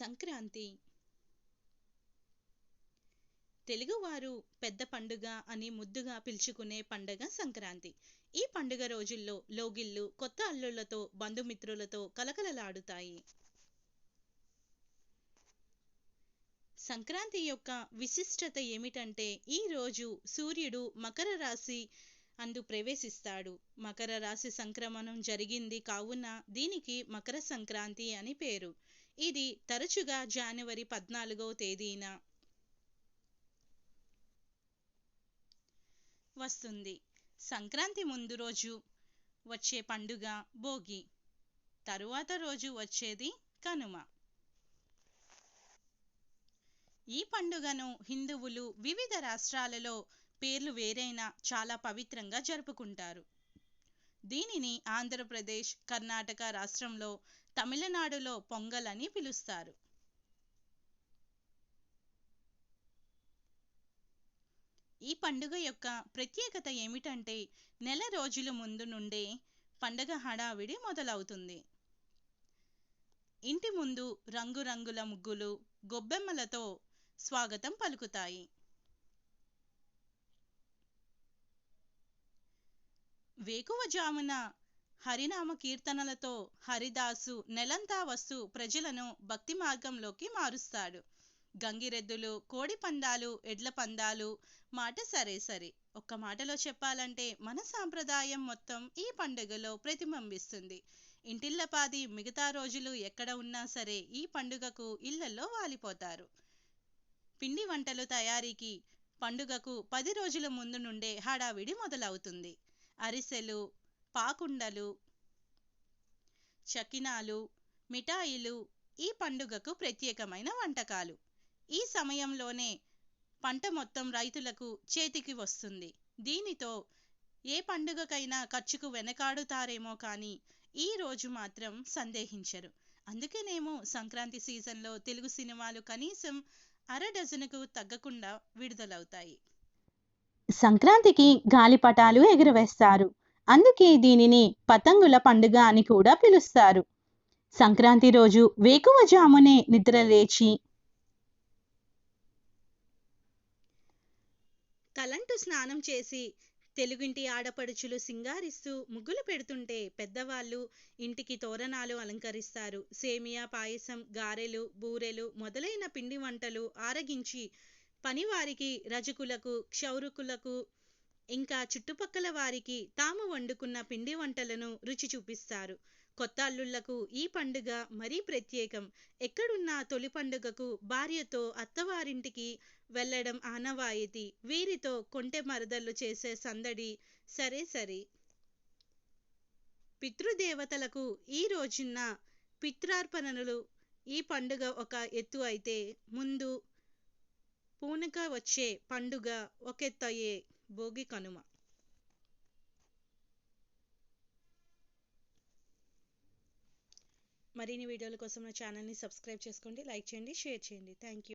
సంక్రాంతి. తెలుగువారు పెద్ద పండుగ అని ముద్దుగా పిలుచుకునే పండుగ సంక్రాంతి. ఈ పండుగ రోజుల్లో లోగిళ్ళు కొత్త అల్లుళ్ళతో బంధుమిత్రులతో కలకలలాడుతాయి. సంక్రాంతి యొక్క విశిష్టత ఏమిటంటే ఈ రోజు సూర్యుడు మకర రాశి అందు ప్రవేశిస్తాడు. మకర రాశి సంక్రమణం జరిగింది కావున దీనికి మకర సంక్రాంతి అని పేరు. ఇది తరచుగా జనవరి పద్నాలుగో తేదీన వస్తుంది. సంక్రాంతి ముందు రోజు వచ్చే పండుగ భోగి. తరువాత రోజు వచ్చేది కనుమ. ఈ పండుగను హిందువులు వివిధ రాష్ట్రాలలో పేర్లు వేరైనా చాలా పవిత్రంగా జరుపుకుంటారు. దీనిని ఆంధ్రప్రదేశ్ కర్ణాటక రాష్ట్రంలో తమిళనాడులో పొంగల్ అని పిలుస్తారు. ఈ పండుగ యొక్క ప్రత్యేకత ఏమిటంటే నెల రోజుల ముందు నుండే పండగ హడావిడి మొదలవుతుంది. ఇంటి ముందు రంగురంగుల ముగ్గులు గొబ్బెమ్మలతో స్వాగతం పలుకుతాయి. వేకువజామున హరినామ కీర్తనలతో హరిదాసు నెలంతా వస్తూ ప్రజలను భక్తి మార్గంలోకి మారుస్తాడు. గంగిరెద్దులు కోడి పందాలు ఎడ్ల పందాలు మాట సరే సరే. ఒక్క మాటలో చెప్పాలంటే మన సాంప్రదాయం మొత్తం ఈ పండుగలో ప్రతిబింబిస్తుంది. ఇంటిల్లపాది మిగతా రోజులు ఎక్కడ ఉన్నా సరే ఈ పండుగకు ఇళ్ళలో వాలిపోతారు. పిండి వంటలు తయారీకి పండుగకు పది రోజుల ముందు నుండే హడావిడి మొదలవుతుంది. అరిసెలు పాకుండలు చకినాలు మిఠాయిలు ఈ పండుగకు ప్రత్యేకమైన వంటకాలు. ఈ సమయంలోనే పంట మొత్తం రైతులకు చేతికి వస్తుంది. దీనితో ఏ పండుగకైనా ఖర్చుకు వెనకాడుతారేమో కానీ ఈ రోజు మాత్రం సందేహించరు. అందుకేనేమో సంక్రాంతి సీజన్లో తెలుగు సినిమాలు కనీసం అర డజనుకు తగ్గకుండా విడుదలవుతాయి. సంక్రాంతికి గాలిపటాలు ఎగురవేస్తారు. అందుకే దీనిని పతంగుల పండుగ అని కూడా పిలుస్తారు. సంక్రాంతి రోజు వేకువజామునే నిద్ర లేచి తలంటు స్నానం చేసి తెలుగింటి ఆడపడుచులు సింగారిస్తూ ముగ్గులు పెడుతుంటే పెద్దవాళ్ళు ఇంటికి తోరణాలు అలంకరిస్తారు. సేమియా పాయసం గారెలు బూరెలు మొదలైన పిండి వంటలు ఆరగించి పనివారికి రజకులకు క్షౌరుకులకు ఇంకా చుట్టుపక్కల వారికి తాము వండుకున్న పిండి వంటలను రుచి చూపిస్తారు. కొత్త అల్లుళ్ళకు ఈ పండుగ మరీ ప్రత్యేకం. ఎక్కడున్న తొలి పండుగకు భార్యతో అత్తవారింటికి వెళ్ళడం ఆనవాయితీ. వీరితో కొంటె మరదళ్ళు చేసే సందడి సరే సరే. పితృదేవతలకు ఈ రోజున పిత్రార్పణలు ఈ పండుగ ఒక ఎత్తు అయితే ముందు పూనక వచ్చే పండుగ ఒకెత్తయే భోగి కనుమ. మరిన్ని వీడియోల కోసం నా ఛానల్ని సబ్స్క్రైబ్ చేసుకోండి లైక్ చేయండి షేర్ చేయండి. Thank you